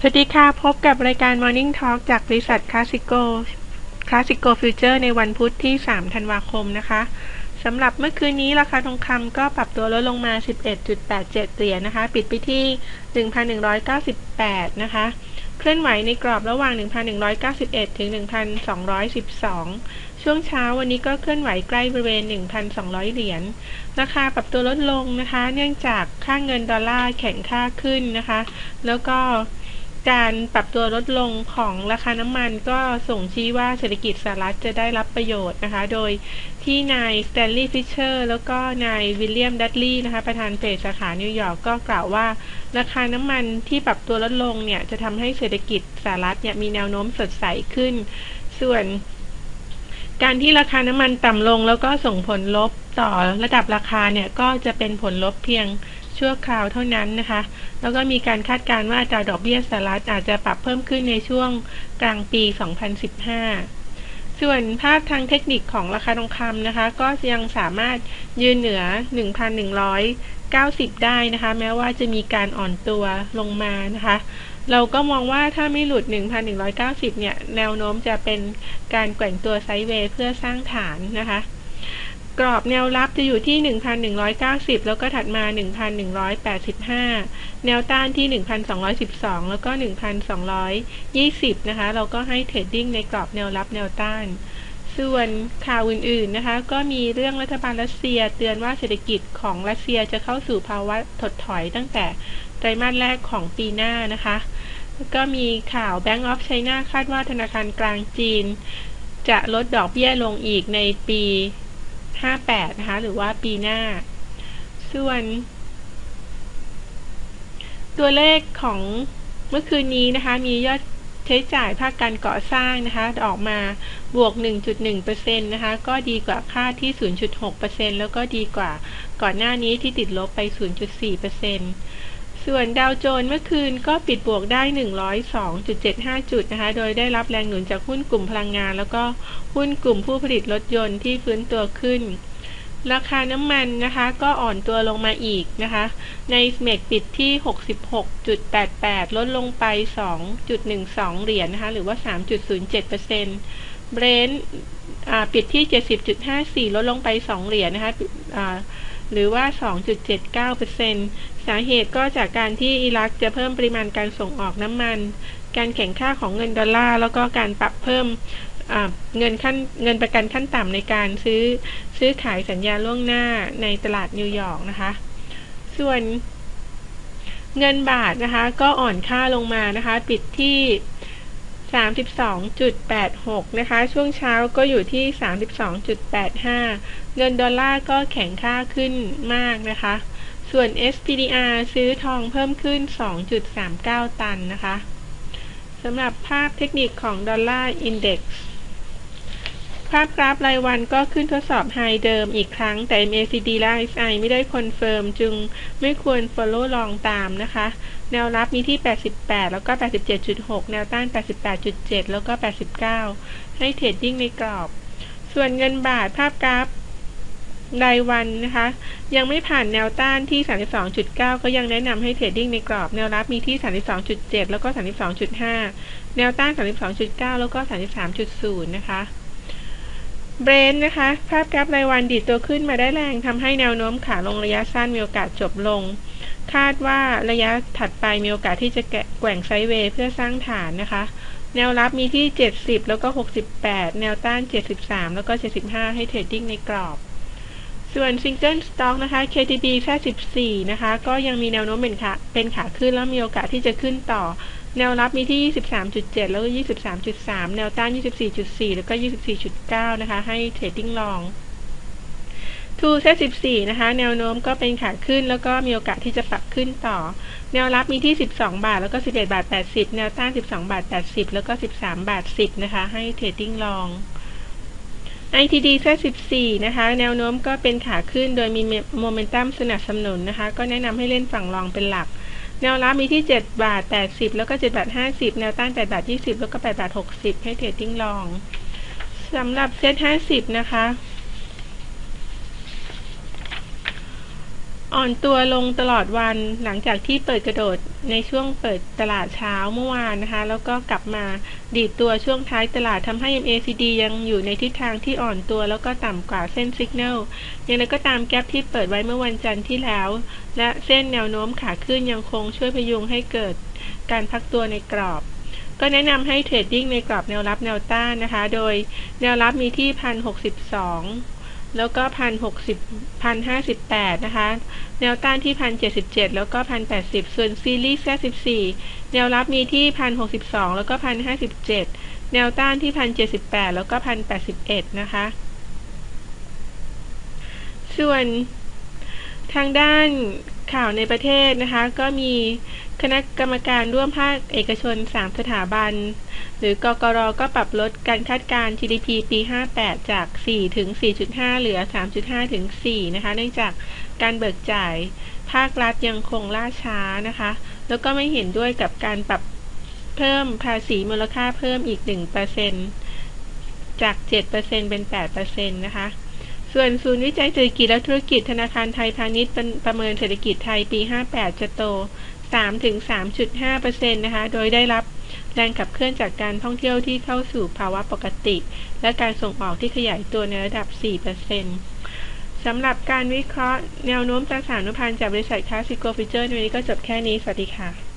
สวัสดีค่ะ พบกับรายการ Morning Talk จากบริษัทคลาสสิโกคลาสสิโกฟิวเจอร์ในวันพุธที่ 3 ธันวาคมนะคะสำหรับเมื่อคืนนี้ราคาทองคำก็ปรับตัวลดลงมา 11.87 เหรียญนะคะ ปิดไปที่ 1,198 นะคะ เคลื่อนไหวในกรอบระหว่าง 1,191 ถึง 1,212 ช่วงเช้าวันนี้ก็เคลื่อนไหวใกล้บริเวณ 1,200 เหรียญ ราคาปรับตัวลดลงนะคะ เนื่องจากค่าเงินดอลลาร์แข็งค่าขึ้นนะคะ แล้วก็ การปรับตัวลดลงของราคาน้ำมันก็ส่งชี้ว่าเศรษฐกิจสหรัฐจะได้รับประโยชน์นะคะ โดยที่นายสแตนลีย์ฟิชเชอร์แล้วก็นายวิลเลียมดัตลีย์นะคะประธานเฟดสาขานิวยอร์กก็กล่าวว่า ราคาน้ำมันที่ปรับตัวลดลงเนี่ยจะทำให้เศรษฐกิจสหรัฐเนี่ยมีแนวโน้มสดใสขึ้น ส่วนการที่ราคาน้ำมันต่ำลงแล้วก็ส่งผลลบต่อระดับราคาเนี่ยก็จะเป็นผลลบเพียง ชั่วคราวเท่านั้นนะคะ แล้วก็มีการคาดการณ์ว่าอัตราดอกเบี้ยสหรัฐอาจจะปรับเพิ่มขึ้นในช่วงกลางปี 2015 ส่วนภาพทางเทคนิคของราคาทองคำนะคะ ก็ยังสามารถยืนเหนือ 1,190 ได้นะคะ แม้ว่าจะมีการอ่อนตัวลงมานะคะ เราก็มองว่าถ้าไม่หลุด 1,190 เนี่ย แนวโน้มจะเป็นการแกว่งตัวไซด์เวย์เพื่อสร้างฐานนะคะ กรอบแนวรับจะอยู่ที่ 1,190 แล้วก็ถัดมา 1,185 แนวต้านที่ 1,212 แล้วก็ 1,220 นะคะ เราก็ให้เทรดดิ้งในกรอบแนวรับแนวต้าน ส่วนข่าวอื่นๆนะคะ ก็มีเรื่องรัฐบาลรัสเซียเตือนว่าเศรษฐกิจของรัสเซียจะเข้าสู่ภาวะถดถอยตั้งแต่ไตรมาสแรกของปีหน้านะคะก็มีข่าว Bank of China คาดว่าธนาคารกลางจีน จะลดดอกเบี้ยลงอีกในปี 58 นะคะ หรือว่าปีหน้า ส่วน ตัวเลขของเมื่อคืนนี้นะคะ มียอดใช้จ่ายภาคการก่อสร้างนะคะ ออกมาบวก 1.1%นะคะ ก็ดีกว่าค่าที่ 0.6%แล้วก็ดีกว่าก่อนหน้านี้ที่ติดลบไป 0.4% ส่วนดาวโจนส์เมื่อคืนก็ปิดบวกได้ 102.75 จุดนะคะ โดยได้รับแรงหนุนจากหุ้นกลุ่มพลังงาน แล้วก็หุ้นกลุ่มผู้ผลิตรถยนต์ที่ฟื้นตัวขึ้น ราคาน้ำมันนะคะ ก็อ่อนตัวลงมาอีกนะคะ ในเมกปิดที่ 66.88 ลดลงไป 2.12 เหรียญนนะคะ หรือว่า 3.07%เบรนท์ปิดที่ 70.54 ลดลงไป 2 เหรียญนนะคะ หรือว่า 2.79%สาเหตุก็จากการที่อิรักจะเพิ่มปริมาณการส่งออกน้ำมัน การแข่งค่าของเงินดอลลาร์ แล้วก็การปรับเพิ่มเงินขั้นเงินประกันขั้นต่ำในการซื้อซื้อขายสัญญาล่วงหน้าในตลาดนิวยอร์กนะคะ ส่วนเงินบาทนะคะ ก็อ่อนค่าลงมานะคะ ปิดที่ 32.86 นะคะ ช่วงเช้าก็อยู่ที่ 32.85 เงินดอลลาร์ก็แข็งค่าขึ้นมากนะคะ ส่วน SPDR ซื้อทองเพิ่มขึ้น 2.39 ตันนะคะ สำหรับภาพเทคนิคของดอลลาร์อินเด็กซ์ ภาพกราฟรายวันก็ขึ้นทดสอบไฮเดิมอีกครั้ง แต่ MACD และ RSI ไม่ได้คอนเฟิร์มจึงไม่ควร follow ลองตามนะคะ แนวรับมีที่ 88 แล้วก็ 87.6 แนวต้าน 88.7 แล้วก็ 89 ให้เทรดดิ้งในกรอบ ส่วนเงินบาทภาพกราฟรายวันนะคะ ยังไม่ผ่านแนวต้านที่ 32.9 ก็ยังแนะนำให้เทรดดิ้งในกรอบ แนวรับมีที่ 32.7 แล้วก็ 32.5 แนวต้าน 32.9 แล้วก็ 33.0 นะคะ เบรนนะคะ ภาพกราฟรายวันดีดตัวขึ้นมาได้แรงทำให้แนวโน้มขาลงระยะสั้นมีโอกาสจบลง คาดว่าระยะถัดไปมีโอกาสที่จะแกว่งไซด์เวย์เพื่อสร้างฐานนะคะ แนวรับมีที่ 70 แล้วก็ 68 แนวต้าน 73 แล้วก็ 75 ให้เทรดดิ้งในกรอบ ส่วนซิงเกิลสต็อกนะคะ KTB แค่ 14 นะคะ ก็ยังมีแนวโน้มเป็นขาเป็นขาขึ้นแล้วมีโอกาสที่จะขึ้นต่อ แนวรับมีที่ 23.7 แล้วก็ 23.3 แนวต้าน 24.4 แล้วก็ 24.9 นะคะ ให้เทรดดิ้งลองทูเซต14 นะคะ แนวโน้มก็เป็นขาขึ้น แล้วก็มีโอกาสที่จะปรับขึ้นต่อ แนวรับมีที่ 12 บาท แล้วก็ 11 บาท 80 แนวต้าน 12 บาท 80 แล้วก็ 13 บาท 10 นะคะ ให้เทรดดิ้งลอง ITD เซต14 นะคะ แนวโน้มก็เป็นขาขึ้น โดยมีโมเมนตัมสนับสนุนนะคะ ก็แนะนำให้เล่นฝั่งรองเป็นหลัก แนวรับมีที่ 7 บาท 80 แล้วก็ 7 บาท 50 แนวต้าน8บาท 20 แล้วก็ 8 บาท 60 ให้เทรดดิ้งลองสำหรับเซต50 นะคะ อ่อนตัวลงตลอดวันหลังจากที่เปิดกระโดดในช่วงเปิดตลาดเช้าเมื่อวานนะคะ แล้วก็กลับมาดีดตัวช่วงท้ายตลาดทำให้ MACD ยังอยู่ในทิศทางที่อ่อนตัวแล้วก็ต่ำกว่าเส้นสัญญาณอย่างไรก็ตามแกลบที่เปิดไว้เมื่อวันจันทร์ที่แล้ว และเส้นแนวโน้มขาขึ้นยังคงช่วยพยุงให้เกิดการพักตัวในกรอบ ก็แนะนำให้เทรดดิ้งในกรอบแนวรับแนวต้านนะคะ โดยแนวรับมีที่พันหกสิบสอง แล้วก็พันหกสิบพันห้าสิบแปดนะคะ แนวต้านที่พันเจ็ดสิบเจ็ดแล้วก็พันแปดสิบส่วนซีรีส์แค่สิบสี่แนวรับมีที่พันหกสิบสองแล้วก็พันห้าสิบเจ็ดแนวต้านที่พันเจ็ดสิบแปดแล้วก็พันแปดสิบเอ็ดนะคะ ส่วน ทางด้านข่าวในประเทศนะคะ ก็มีคณะกรรมการร่วมภาคเอกชน 3 สถาบัน หรือกกรก็ปรับลดการคาดการณ์ GDP ปี 58 จาก 4 ถึง 4.5 เหลือ 3.5 ถึง 4 นะคะ เนื่องจากการเบิกจ่ายภาครัฐยังคงล่าช้านะคะ แล้วก็ไม่เห็นด้วยกับการปรับเพิ่มภาษีมูลค่าเพิ่มอีก 1%จาก 7%เป็น 8%นะคะ ส่วนศูนย์วิจัยเศรษฐกิจและธุรกิจธนาคารไทยพาณิชย์ประเมินเศรษฐกิจไทยปี 58 จะโต 3-3.5%นะคะ โดยได้รับแรงขับเคลื่อนจากการท่องเที่ยวที่เข้าสู่ภาวะปกติ และการส่งออกที่ขยายตัวในระดับ 4%สำหรับการวิเคราะห์แนวโน้มตราสารนุพันธ์จากบริษัทคลาสิโกฟิเจอร์ในวันนี้ก็จบแค่นี้ สวัสดีค่ะ